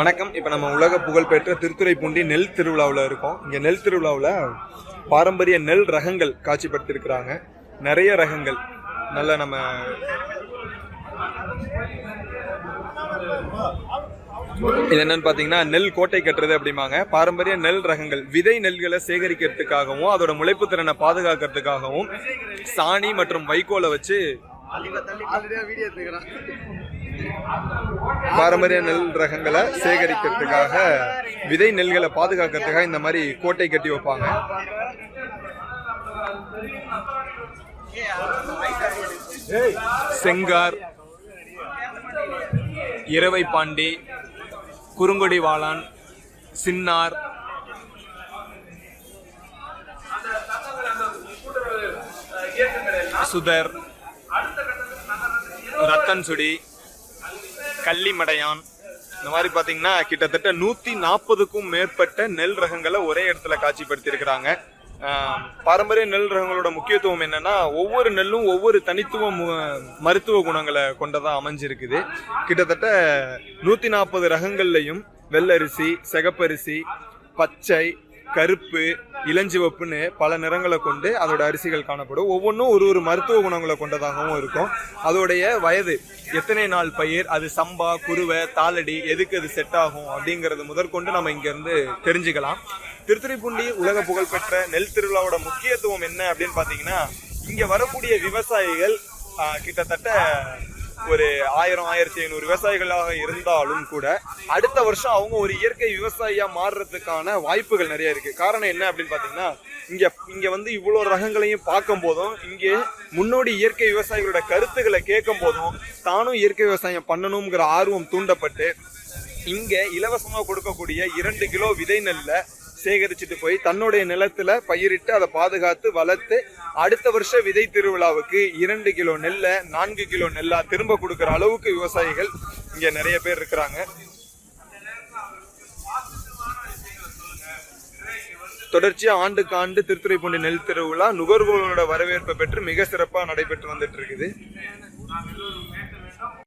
வணக்கம். இப்போ நம்ம உலக புகழ்பெற்ற திருத்துறைப்பூண்டி நெல் திருவிழாவில் இருக்கோம். இங்கே நெல் திருவிழாவில் பாரம்பரிய நெல் ரகங்கள் காட்சிப்படுத்தியிருக்கிறாங்க. நிறைய ரகங்கள். நல்ல நம்ம இது என்னன்னு பார்த்தீங்கன்னா நெல் கோட்டை கட்டுறது அப்படிம்பாங்க. பாரம்பரிய நெல் ரகங்கள். விதை நெல்களை சேகரிக்கிறதுக்காகவும் அதோட முளைப்பு திறனை பாதுகாக்கிறதுக்காகவும் சாணி மற்றும் வைக்கோலை வச்சு பாரம்பரிய நெல் ரகங்களை சேகரிக்கிறதுக்காக விதை நெல்களை பாதுகாக்கிறதுக்காக இந்த மாதிரி கோட்டை கட்டி வைப்பாங்க. செங்கார் இரவை பாண்டி குறுங்கொடி வாளான் சின்னார் சுதர் ரத்தன் சுடி கள்ளிமடையான். இந்த மாதிரி பார்த்தீங்கன்னா கிட்டத்தட்ட நூற்றி நாற்பதுக்கும் மேற்பட்ட நெல் ரகங்களை ஒரே இடத்துல காட்சிப்படுத்தியிருக்கிறாங்க. பாரம்பரிய நெல் ரகங்களோட முக்கியத்துவம் என்னன்னா ஒவ்வொரு நெல்லும் ஒவ்வொரு தனித்துவ மருத்துவ குணங்களை கொண்டதாக அமைஞ்சிருக்குது. கிட்டத்தட்ட நூற்றி நாற்பது ரகங்கள்லையும் வெள்ளரிசி சிகப்பரிசி பச்சை கருப்பு இளஞ்சிவப்புன்னு பல நிறங்களை கொண்டு அதோட அரிசிகள் காணப்படும். ஒவ்வொன்றும் ஒரு ஒரு மருத்துவ குணங்களை கொண்டதாகவும் இருக்கும். அதோடைய வயது எத்தனை நாள் பயிர் அது சம்பா குருவை தாளடி எதுக்கு அது செட் ஆகும் அப்படிங்கிறது முதற்கொண்டு நம்ம இங்கேருந்து தெரிஞ்சுக்கலாம். திருத்துறைப்பூண்டி உலக புகழ்பெற்ற நெல் திருவிழாவோட முக்கியத்துவம் என்ன அப்படின்னு பார்த்தீங்கன்னா இங்கே வரக்கூடிய விவசாயிகள் கிட்டத்தட்ட ஒரு ஆயிரம் ஆயிரத்தி ஐநூறு விவசாயிகளாக இருந்தாலும் கூட அடுத்த வருஷம் அவங்க ஒரு இயற்கை விவசாயியா மாறுறதுக்கான வாய்ப்புகள் நிறைய இருக்கு. காரணம் என்ன அப்படின்னு பாத்தீங்கன்னா இங்க இங்க வந்து இவ்வளவு ரகங்களையும் பார்க்கும் போதும் இங்கே முன்னோடி இயற்கை விவசாயிகளோட கருத்துக்களை கேட்கும் போதும் தானும் இயற்கை விவசாயம் பண்ணணுங்கிற ஆர்வம் தூண்டப்பட்டு இங்க இலவசமா கொடுக்கக்கூடிய இரண்டு கிலோ விதை நெல்லை சேகரிச்சுட்டு போய் தன்னுடைய நிலத்துல பயிரிட்டு அதை பாதுகாத்து வளர்த்து அடுத்த வருஷ விதை திருவிழாவுக்கு இரண்டு கிலோ நெல்லை நான்கு கிலோ நெல்லா திரும்ப கொடுக்குற அளவுக்கு விவசாயிகள் இங்க நிறைய பேர் இருக்கிறாங்க. தொடர்ச்சியா ஆண்டுக்கு ஆண்டு திருத்துறைப்பூண்டி நெல் திருவிழா நுகர்வோரோட வரவேற்பை பெற்று மிக சிறப்பாக நடைபெற்று வந்துட்டு இருக்குது.